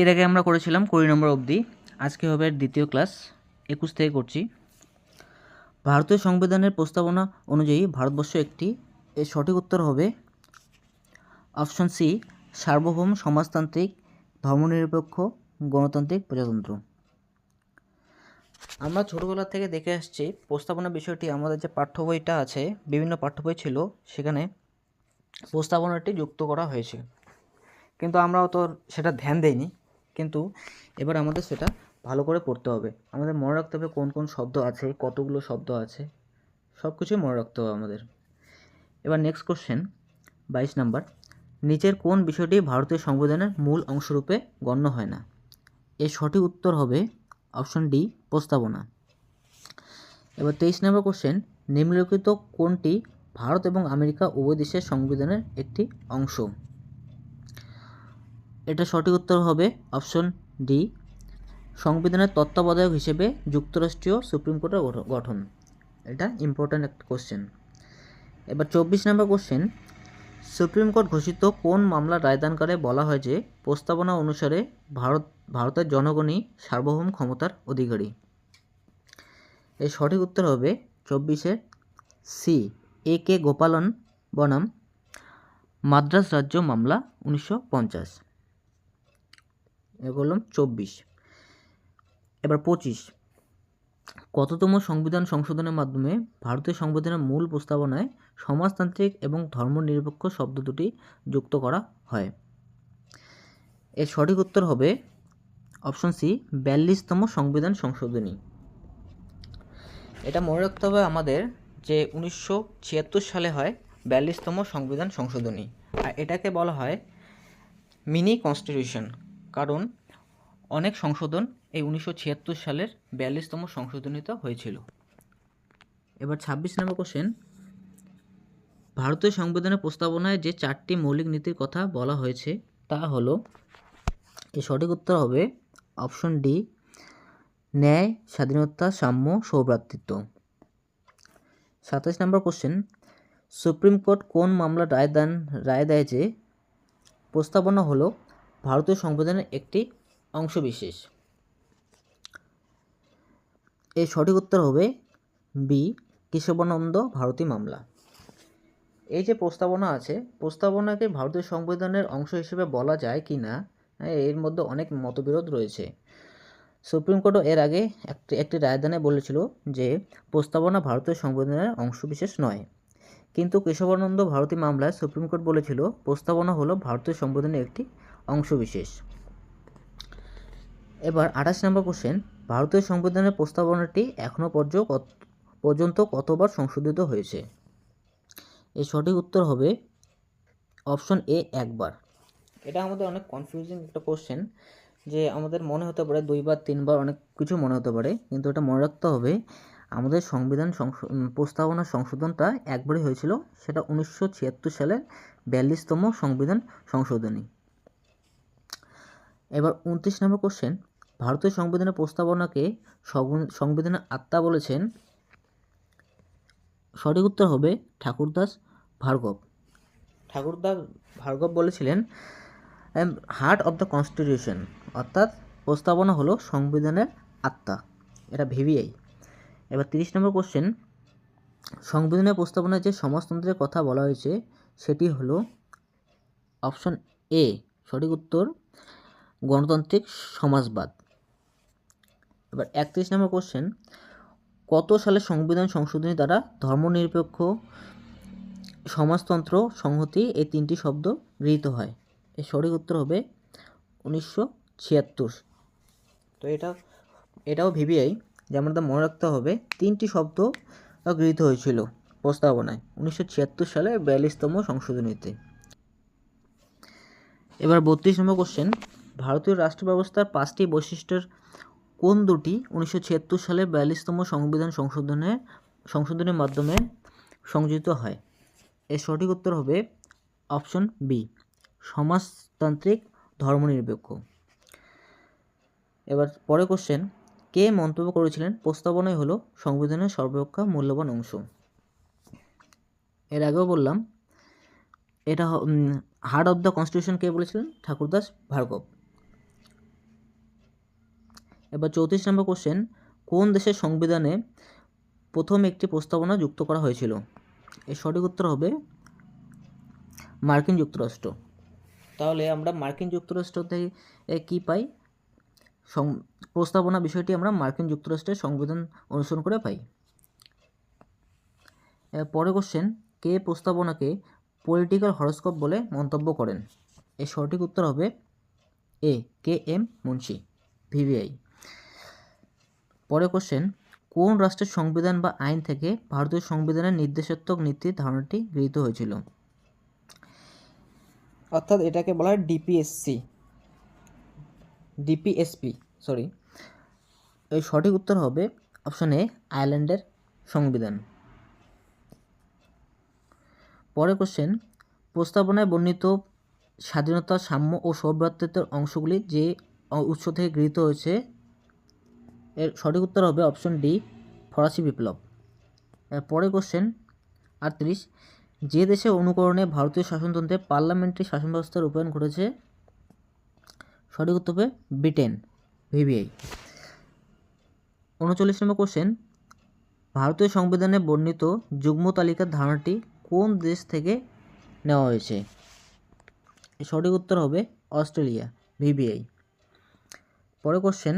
এর আগে আমরা করেছিলাম কুড়ি নম্বর অবধি। আজকে হবে দ্বিতীয় ক্লাস, একুশ থেকে করছি। ভারতীয় সংবিধানের প্রস্তাবনা অনুযায়ী ভারতবর্ষ একটি এর সঠিক উত্তর হবে অপশন সি, সার্বভৌম সমাজতান্ত্রিক, ধর্মনিরপেক্ষ, গণতান্ত্রিক প্রজাতন্ত্র। আমরা ছোটোবেলা থেকে দেখে আসছি, প্রস্তাবনা বিষয়টি আমাদের যে পাঠ্য বইটা আছে, বিভিন্ন পাঠ্য বই ছিল, সেখানে প্রস্তাবনাটি যুক্ত করা হয়েছে। কিন্তু আমরা অত সেটা ধ্যান দেইনি। কিন্তু এবার আমাদের সেটা ভালো করে পড়তে হবে। আমাদের মনে রাখতে হবে কোন কোন শব্দ আছে, কতগুলো শব্দ আছে। সব কিছুই মনে রাখতে হবে আমাদের। এবার নেক্সট কোশ্চেন বাইশ নাম্বার। নিচের কোন বিষয়টি ভারতীয় সংবিধানের মূল অংশরূপে গণ্য হয় না? এর সঠিক উত্তর হবে অপশন ডি প্রস্তাবনা। এবার তেইশ নম্বর কোশ্চেন নিম্নলিখিত কোনটি ভারত এবং আমেরিকা উভয় দেশের সংবিধানের একটি অংশ? এটা সঠিক উত্তর হবে অপশন ডি, সংবিধানের তত্ত্বাবধায়ক হিসেবে যুক্তরাষ্ট্রীয় সুপ্রিম কোর্টের গঠন। এটা ইম্পর্ট্যান্ট একটা কোশ্চেন এবার চব্বিশ নম্বর কোশ্চেন সুপ্রিম কোর্ট ঘোষিত কোন মামলার রায়দানকালে বলা হয় যে প্রস্তাবনা অনুসারে ভারত, ভারতের জনগণই সার্বভৌম ক্ষমতার অধিকারী? এর সঠিক উত্তর হবে চব্বিশের সি এ কে গোপালন বনাম মাদ্রাস রাজ্য মামলা উনিশশো পঞ্চাশ। করলাম চব্বিশ। এবার পঁচিশ। কততম সংবিধান সংশোধনের মাধ্যমে ভারতীয় সংবিধানের মূল প্রস্তাবনায় সমাজতান্ত্রিক এবং ধর্মনিরপেক্ষ শব্দ দুটি যুক্ত করা হয়। এর সঠিক উত্তর হবে অপশন সি, বিয়াল্লিশতম সংবিধান সংশোধনী। এটা মনে রাখতে হবে আমাদের যে উনিশশো ছিয়াত্তর সালে হয় বিয়াল্লিশতম সংবিধান সংশোধনী। আর এটাকে বলা হয় মিনি কনস্টিটিউশন। কারণ অনেক সংশোধন এই উনিশশো ছিয়াত্তর সালের বিয়াল্লিশতম সংশোধনীতে হয়েছিল। এবার ছাব্বিশ নম্বর কোশ্চেন ভারতীয় সংবিধানের প্রস্তাবনায় যে চারটি মৌলিক নীতির কথা বলা হয়েছে, তা হলো, এর সঠিক উত্তর হবে অপশন ডি, ন্যায়, স্বাধীনতা, সাম্য, সৌভ্রাতৃত্ব। সাতাশ নম্বর কোশ্চেন সুপ্রিম কোর্ট কোন মামলা রায় দান, রায় দেয় যে, প্রস্তাবনা হলো ভারতীয় সংবিধানের একটি অংশবিশেষ। এর সঠিক উত্তর হবে বি কেশবানন্দ ভারতী মামলা। এই যে প্রস্তাবনা আছে প্রস্তাবনাকে ভারতীয় সংবিধানের অংশ হিসেবে বলা যায় কি না হ্যাঁ, এর মধ্যে অনেক মতবিরোধ রয়েছে। সুপ্রিম কোর্টও এর আগে একটি একটি রায়দানে বলেছিল যে প্রস্তাবনা ভারতীয় সংবিধানের অংশবিশেষ নয়। কিন্তু কেশবানন্দ ভারতী মামলায় সুপ্রিম কোর্ট বলেছিল প্রস্তাবনা হলো ভারতীয় সংবিধানের একটি অংশবিশেষ। এবার আঠাশ নম্বর কোশ্চেন ভারতীয় সংবিধানের প্রস্তাবনাটি এখনও পর্যন্ত কতবার সংশোধিত হয়েছে? এর সঠিক উত্তর হবে অপশন এ একবার। এটা আমাদের অনেক কনফিউজিং একটা কোশ্চেন যে আমাদের মনে হতে পারে দুইবার, তিনবার অনেক কিছু মনে হতে পারে, কিন্তু এটা মনে রাখতে হবে আমাদের সংবিধান প্রস্তাবনা সংশোধনটা একবারই হয়েছিল, সেটা উনিশশো ছিয়াত্তর সালের বিয়াল্লিশতম সংবিধান সংশোধনী। এবার উনত্রিশ নম্বর কোশ্চেন ভারতীয় সংবিধানের প্রস্তাবনাকে সংবিধানের আত্মা বলেছেন, সঠিক উত্তর হবে ঠাকুরদাস ভার্গব। ঠাকুরদাস ভার্গব বলেছিলেন হার্ট অফ দ্য কনস্টিটিউশন অর্থাৎ প্রস্তাবনা হলো সংবিধানের আত্মা। এটা ভিভিআই। এবার তিরিশ নম্বর কোশ্চেন সংবিধানের প্রস্তাবনায় যে সমাজতন্ত্রের কথা বলা হয়েছে, সেটি হলো অপশন এ সঠিক উত্তর। গণতান্ত্রিক সমাজবাদ। এবার একত্রিশ নম্বর কোশ্চেন কত সালে সংবিধান সংশোধনী দ্বারা ধর্মনিরপেক্ষ সমাজতন্ত্র সংহতি এই তিনটি শব্দ গৃহীত হয়? এর সঠিক উত্তর হবে উনিশশো ছিয়াত্তর। তো এটা, এটাও ভিভিআই যে আমাদের মনে রাখতে হবে তিনটি শব্দ গৃহীত হয়েছিল প্রস্তাবনায় উনিশশো ছিয়াত্তর সালে বিয়াল্লিশতম সংশোধনীতে। এবার বত্রিশ নম্বর কোশ্চেন ভারতীয় রাষ্ট্র ব্যবস্থার পাঁচটি বৈশিষ্ট্যের কোন দুটি উনিশশো ছিয়াত্তর সালে বিয়াল্লিশতম সংবিধান সংশোধনে, সংশোধনের মাধ্যমে সংযোজিত হয়? এর সঠিক উত্তর হবে অপশন বি, সমাজতান্ত্রিক ধর্মনিরপেক্ষ। এবার পরে কোশ্চেন কে মন্তব্য করেছিলেন? প্রস্তাবনাই হলো সংবিধানের সর্বাপেক্ষা মূল্যবান অংশ। এর আগেও বললাম, এটা হার্ড অফ দ্য কনস্টিটিউশন কে বলেছিলেন? ঠাকুরদাস ভার্গব। এবার চৌত্রিশ নম্বর কোশ্চেন কোন দেশের সংবিধানে প্রথম একটি প্রস্তাবনা যুক্ত করা হয়েছিল? এর সঠিক উত্তর হবে মার্কিন যুক্তরাষ্ট্র। তাহলে আমরা মার্কিন যুক্তরাষ্ট্র থেকে কী পাই? প্রস্তাবনা বিষয়টি আমরা মার্কিন যুক্তরাষ্ট্রের সংবিধান অনুসরণ করে পাই। পরে কোশ্চেন কে প্রস্তাবনাকে পলিটিক্যাল হরস্কোপ বলে মন্তব্য করেন? এর সঠিক উত্তর হবে এ কে এম মুন্সি, ভিভিআই। পরের কোশ্চেন কোন রাষ্ট্রের সংবিধান বা আইন থেকে ভারতীয় সংবিধানের নির্দেশাত্মক নীতির ধারণাটি গৃহীত হয়েছিল? অর্থাৎ এটাকে বলা হয় ডিপিএসসি ডিপিএসপি সরি এই সঠিক উত্তর হবে অপশন এ আয়ারল্যান্ডের সংবিধান। পরের কোশ্চেন প্রস্তাবনায় বর্ণিত স্বাধীনতা, সাম্য ও সৌভ্রাতৃত্বের অংশগুলি যে উৎস থেকে গৃহীত হয়েছে এর সঠিক উত্তর হবে অপশন ডি ফরাসি বিপ্লব। পরের কোশ্চেন আটত্রিশ, যে দেশে অনুকরণে ভারতীয় শাসনতন্ত্রে পার্লামেন্টারি শাসন ব্যবস্থার রূপায়ণ ঘটেছে, সঠিক উত্তর হবে ব্রিটেন ভিভিআই উনচল্লিশ নম্বর কোশ্চেন ভারতীয় সংবিধানে বর্ণিত যুগ্ম তালিকার ধারণাটি কোন দেশ থেকে নেওয়া হয়েছে? সঠিক উত্তর হবে অস্ট্রেলিয়া ভিভিআই পরের কোশ্চেন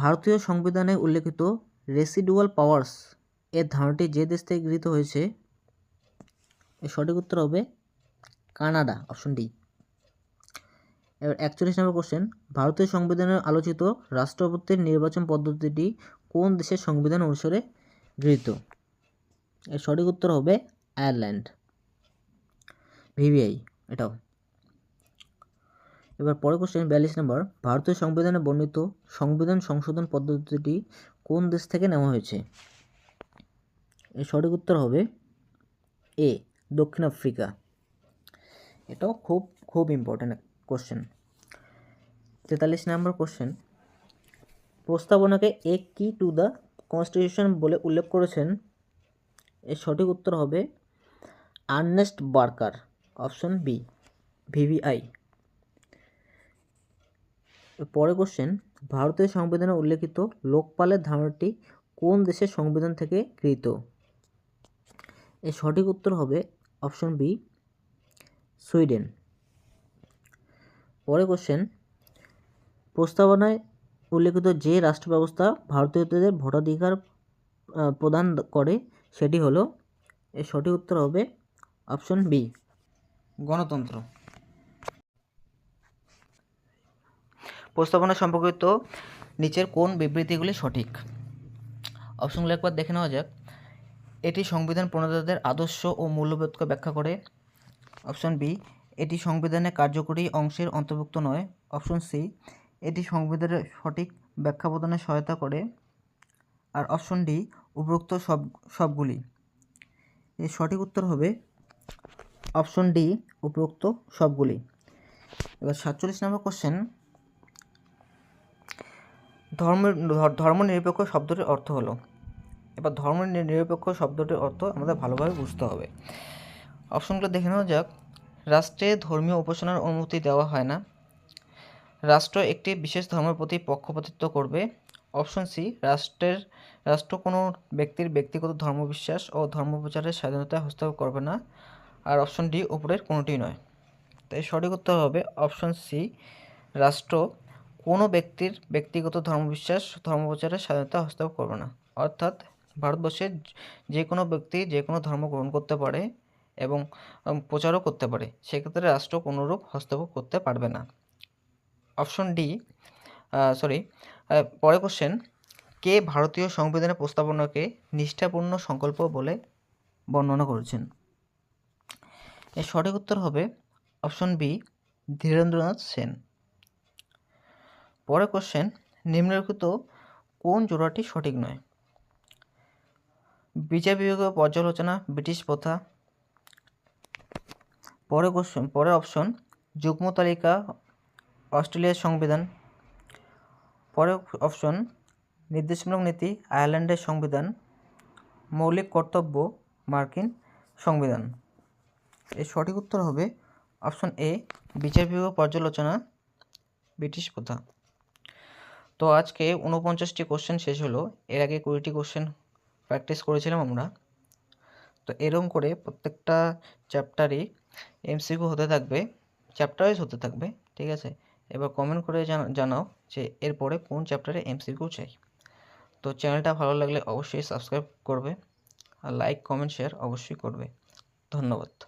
ভারতীয় সংবিধানে উল্লেখিত রেসিডুয়াল পাওয়ার্স এর ধারণাটি যে দেশ থেকে গৃহীত হয়েছে, এর সঠিক উত্তর হবে কানাডা অপশন ডি এবার একচল্লিশ নম্বর কোশ্চেন ভারতীয় সংবিধানে আলোচিত রাষ্ট্রপতির নির্বাচন পদ্ধতিটি কোন দেশের সংবিধান অনুসারে গৃহীত? এর সঠিক উত্তর হবে আয়ারল্যান্ড। ভিভিআই এটাও। এবার পরের কোশ্চেন বিয়াল্লিশ নম্বর ভারতীয় সংবিধানে বর্ণিত সংবিধান সংশোধন পদ্ধতিটি কোন দেশ থেকে নেওয়া হয়েছে? এর সঠিক উত্তর হবে এ, দক্ষিণ আফ্রিকা। এটাও খুব খুব ইম্পর্ট্যান্ট কোশ্চেন তেতাল্লিশ নম্বর কোশ্চেন প্রস্তাবনাকে এ কি টু দ্য কনস্টিটিউশন বলে উল্লেখ করেছেন? এর সঠিক উত্তর হবে আর্নেস্ট বার্কার অপশন বি ভিভিআই পরে কোশ্চেন ভারতীয় সংবিধানে উল্লেখিত লোকপালের ধারণাটি কোন দেশের সংবিধান থেকে গৃহীত? এর সঠিক উত্তর হবে অপশন বি সুইডেন। পরে কোশ্চেন প্রস্তাবনায় উল্লেখিত যে রাষ্ট্র ব্যবস্থা ভারতীয়দের ভোটাধিকার প্রদান করে সেটি হলো, এর সঠিক উত্তর হবে অপশন বি গণতন্ত্র। প্রস্তাবনা সম্পর্কিত নিচের কোন বিবৃতিগুলি সঠিক? অপশনগুলো একবার দেখে নেওয়া যাক। এটি সংবিধান প্রণেতাদের আদর্শ ও মূল্যবোধকে ব্যাখ্যা করে। অপশন বি এটি সংবিধানের কার্যকরী অংশের অন্তর্ভুক্ত নয়। অপশন সি এটি সংবিধানের সঠিক ব্যাখ্যা প্রদানে সহায়তা করে। আর অপশন ডি উপরোক্ত সব, সবগুলি। এর সঠিক উত্তর হবে অপশন ডি উপরোক্ত সবগুলি। এবার সাতচল্লিশ নম্বর কোশ্চেন ধর্ম ধর্ম নিরপেক্ষ শব্দটির অর্থ হলো। এবার ধর্ম নিরপেক্ষ শব্দটির অর্থ আমাদের ভালোভাবে বুঝতে হবে। অপশনগুলো দেখে নেওয়া যাক। রাষ্ট্রে ধর্মীয় উপাসনার অনুমতি দেওয়া হয় না। রাষ্ট্র একটি বিশেষ ধর্মের প্রতি পক্ষপাতিত্ব করবে। অপশন সি, রাষ্ট্রের, রাষ্ট্র কোনো ব্যক্তির ব্যক্তিগত ধর্মবিশ্বাস ও ধর্মপ্রচারের স্বাধীনতায় হস্তক্ষেপ করবে না। আর অপশন ডি, উপরের কোনোটি নয়। তাই সঠিক উত্তর হবে অপশন সি, রাষ্ট্র কোনো ব্যক্তির ব্যক্তিগত ধর্মবিশ্বাস, ধর্মপ্রচারের স্বাধীনতা হস্তক্ষেপ করবে না। অর্থাৎ ভারতবর্ষের যে কোনো ব্যক্তি যে কোনো ধর্ম গ্রহণ করতে পারে এবং প্রচারও করতে পারে, সেক্ষেত্রে রাষ্ট্র কোনোরূপ হস্তক্ষেপ করতে পারবে না। অপশন ডি সরি পরে কোশ্চেন কে ভারতীয় সংবিধানের প্রস্তাবনাকে নিষ্ঠাপূর্ণ সংকল্প বলে বর্ণনা করেছেন? এর সঠিক উত্তর হবে অপশন বি, ধীরেন্দ্রনাথ সেন। পরের কোশ্চেন নিম্নলিখিত কোন জোড়াটি সঠিক নয়? বিচার বিভাগীয় পর্যালোচনা, ব্রিটিশ প্রথা। পরে কোশ্চেন পরের অপশন যুগ্ম তালিকা অস্ট্রেলিয়ার সংবিধান। পরের অপশন নির্দেশমূলক নীতি, আয়ারল্যান্ডের সংবিধান। মৌলিক কর্তব্য, মার্কিন সংবিধান। এর সঠিক উত্তর হবে অপশন এ বিচার বিভাগীয় পর্যালোচনা, ব্রিটিশ প্রথা। তো আজকে উনপঞ্চাশটি কোশ্চেন শেষ হলো। এর আগে কুড়িটি কোশ্চেন প্র্যাকটিস করেছিলাম আমরা। তো এরকম করে প্রত্যেকটা চ্যাপ্টারই এমসিকিউ হতে থাকবে চ্যাপ্টার ওয়াইজ হতে থাকবে, ঠিক আছে? এবার কমেন্ট করে জানা- জানাও যে এরপরে কোন চ্যাপ্টারে এমসিকিউ চাই। তো চ্যানেলটা ভালো লাগলে অবশ্যই সাবস্ক্রাইব করবে আর লাইক কমেন্ট শেয়ার অবশ্যই করবে। ধন্যবাদ।